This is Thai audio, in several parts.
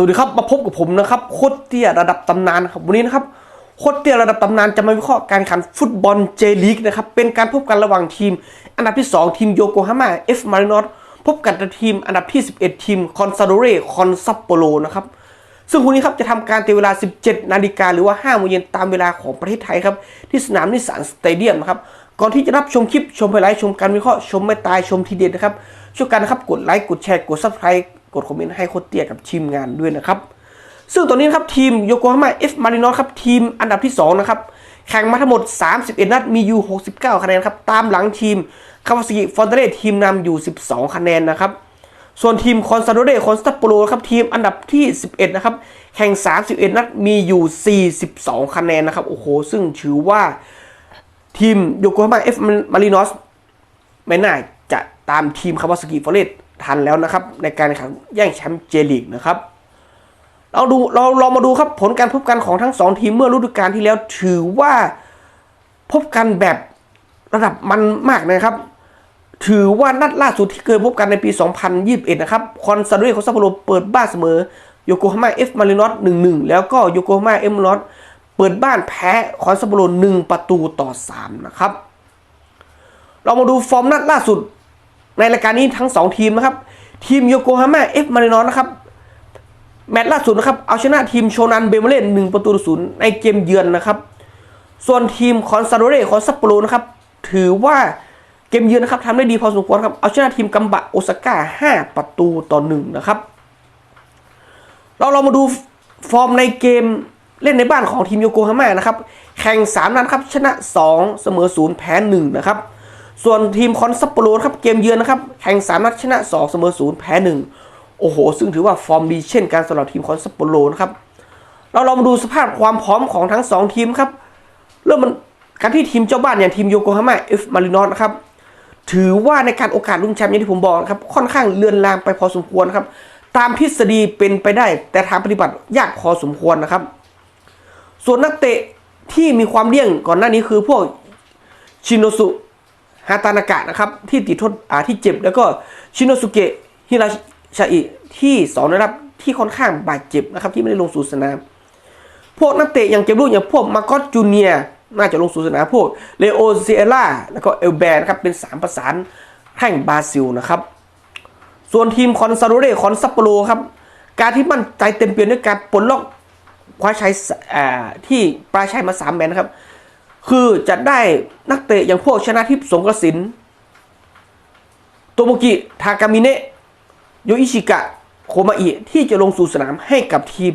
วัสดีครับมาพบกับผมนะครับโคตรเตี้ยระดับตำนานครับวันนี้นะครับโคตรเตี้ยระดับตำนานจะมาวิเคราะห์การแข่งขันฟุตบอลเจลีกนะครับเป็นการพบกันระหว่างทีม อันดับที่ 2 ทีมโยโกฮาม่าเอฟมารินอสพบกันกับทีมอันดับที่ 11 ทีมคอนซาโดเรคอนซัปโปโรนะครับซึ่งคู่นี้ครับจะทำการเตีเวลา 17 นาฬิกาหรือว่า5โมงเย็นตามเวลาของประเทศไทยครับที่สนามนิสสันสเตเดียมนะครับก่อนที่จะรับชมคลิปชมไฮไลท์ชมการวิเคราะห์ชมไม่ตายชมทีเด็ดนะครับช่วยกันนะครับกดไลค์กดแชร์กด subscribe กดคอมเมนต์ให้โคตรเตี้ยกับทีมงานด้วยนะครับ ซึ่งตอนนี้นครับทีมโยโกฮาม่าเอฟมารินอสครับทีมอันดับที่ 2 นะครับ แข่งมาทั้งหมด 31 นัดมีอยู่ 69 คะแนนครับ ตามหลังทีมคาวาซากิฟอนเตเรทีมนำอยู่ 12 คะแนนนะครับ ส่วนทีมคอนซาโดเรคอนสตัปโปโรครับทีมอันดับที่ 11 นะครับ แข่ง 31 นัดมีอยู่ 42 คะแนนนะครับ โอ้โห ซึ่งถือว่าทีมโยโกฮาม่าเอฟมารินอสไม่น่าจะตามทีมคาวาซากิฟอเรส ทันแล้วนะครับ ในการแข่งขันแย่งแชมป์เจลีกนะครับ เราดูเราลองมาดูครับผลการพบกันของทั้งสองทีมเมื่อฤดูกาลที่แล้วถือว่าพบกันแบบระดับมันมากนะครับ ถือว่านัดล่าสุดที่เคยพบกันในปี 2021 นะครับ คอนซาโดรคอนซาโปโรเปิดบ้านเสมอโยโกฮาม่าเอฟมารินอส1-1แล้วก็โยโกฮาม่าเอฟมารินอสเปิดบ้านแพ้คอนซาโปโร1ประตูต่อ3นะครับ เรามาดูฟอร์มนัดล่าสุด ในรายการนี้ทั้ง 2 ทีมนะครับ ทีมโยโกฮาม่าเอฟมารินอสนะครับ แมตช์ล่าสุดนะครับ เอาชนะทีมโชนันเบเมเล่หนึ่งประตูต่อศูนย์ในเกมเยือนนะครับ ส่วนทีมคอนซาโดเรคอนซัปโปโรนะครับ ถือว่าเกมเยือนนะครับทำได้ดีพอสมควรครับ เอาชนะทีมกัมบะโอซาก้าห้าประตูต่อหนึ่งนะครับ เราเรามาดูฟอร์มในเกมเล่นในบ้านของทีมโยโกฮาม่านะครับ แข่ง 3 นัดครับ ชนะ 2 เสมอ 0 แพ้ 1 นะครับ ส่วนทีมคอนซัปโปโรครับเกมเยือนนะครับแข่ง 3 นัดชนะ 2 เสมอ 0 แพ้ 1 โอ้โห ซึ่งถือว่าฟอร์มดีเช่นกันสำหรับทีมคอนซัปโปโรนะครับเราลองมาดูสภาพความพร้อมของทั้ง 2 ทีมครับ เริ่มมันการที่ทีมเจ้าบ้านอย่างทีมโยโกฮาม่าเอฟมารินอสนะครับถือว่าในการโอกาสลุ้นแชมป์อย่างที่ผมบอกครับค่อนข้างเลื่อนลางไปพอสมควรครับตามทฤษฎีเป็นไปได้ แต่ทางปฏิบัติยากพอสมควรนะครับ ส่วนนักเตะที่มีความเลี่ยงก่อนหน้านี้คือพวกชินโนสุ ฮาตานากะนะครับที่ติดโทษอ่าที่เจ็บ แล้วก็ชินโนสุเกะฮิราชาอิที่สองนะครับที่ค่อนข้างบาดเจ็บนะครับที่ไม่ได้ลงสู่สนาม พวกนักเตะอย่างเจ็บลูกอย่างพวกมาร์กอสจูเนียน่าจะลงสู่สนามพวกเลโอเซล่าแล้วก็เอลแบนนะครับเป็นสามประสานแห่งบราซิลนะครับส่วนทีมคอนซาโดเรคอนซัปโปโรครับการที่มั่นใจเต็มเปี่ยมด้วยการปลดล็อกคว้าชัยที่ปลาชัยมาสามแมตช์นะครับ คือจะได้นักเตะอย่างพวกชนะทิพย์สงกระสินโตโมกิ ทากามิเนะ โยอิชิกะ โคมาอิ ที่จะลงสู่สนามให้กับทีม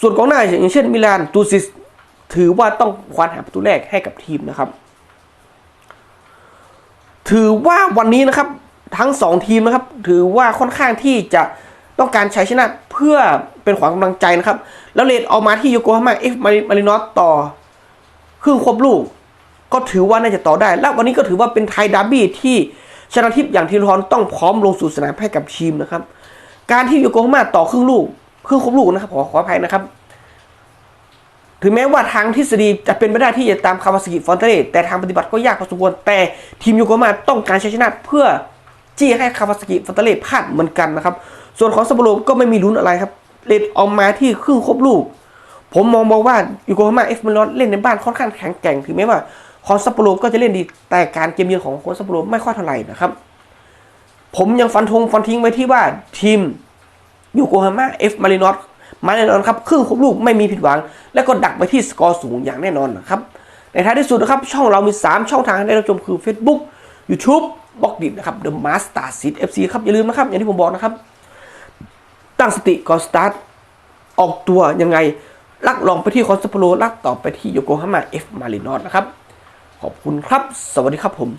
ส่วนกองหน้าอย่างเช่นมิลาน ตูซิส ถือว่าต้องควานหาประตูแรกให้กับทีมนะครับ ถือว่าวันนี้นะครับทั้งสองทีมนะครับ ถือว่าค่อนข้างที่จะต้องการใชัยชนะเพื่อเป็นขวัญกำลังใจนะครับ แล้วเลดออกมาที่โยโกฮาม่าเอฟมารินอสต่อ ครึ่งครบลูก ก็ถือว่าน่าจะต่อได้ และวันนี้ก็ถือว่าเป็นไทยดาร์บี้ที่ชนะทิพย์อย่างทีรอนต้องพร้อมลงสู่สนามให้กับทีมนะครับ การที่โยโกฮาม่าต่อครึ่งลูกครึ่งครบลูกนะครับขอขออภัยนะครับ ถึงแม้ว่าทางทฤษฎีจะเป็นไปได้ที่จะตามคาวาสกิฟอนเตเรแต่ทางปฏิบัติก็ยากพอสมควรแต่ทีมโยโกฮาม่าต้องการชัยชนะเพื่อจี้ให้คาวาสกิฟอนเตเรพลาดเหมือนกันนะครับ ส่วนของซัปโปโรก็ไม่มีลุ้นอะไรครับเลดออกมาที่ครึ่งครบลูก ผมมองมองว่ายูโกฮาม่าเอฟมารินอสเล่นในบ้านค่อนข้างแข็งแกร่งถึงแม้ว่าคอนซัปโปโรก็จะเล่นดีแต่การเกมเยือนของคอนซัปโปโรไม่ค่อยเท่าไหร่นะครับ ผมยังฟันธงฟันทิ้งไว้ที่ว่าทีมยูโกฮาม่าเอฟมารินอสมาแน่นอนครับครึ่งครบลูกไม่มีผิดหวัง แล้วก็ดักไปที่สกอร์สูงอย่างแน่นอนนะครับในท้ายที่สุดนะครับ ช่องเรามี 3 ช่องทางให้ได้รับชมคือ Facebook YouTube บล็อกดิบนะครับ The Master s e e FC ครับ อย่าลืมนะครับ อย่างที่ผมบอกนะครับ ตั้งสติก่อนสตาร์ทออกตัวยังไง ลักลองไปที่คอนซัปโปโรลักต่อไปที่โยโกฮาม่าเอฟมารินอสนะครับ ขอบคุณครับ สวัสดีครับผม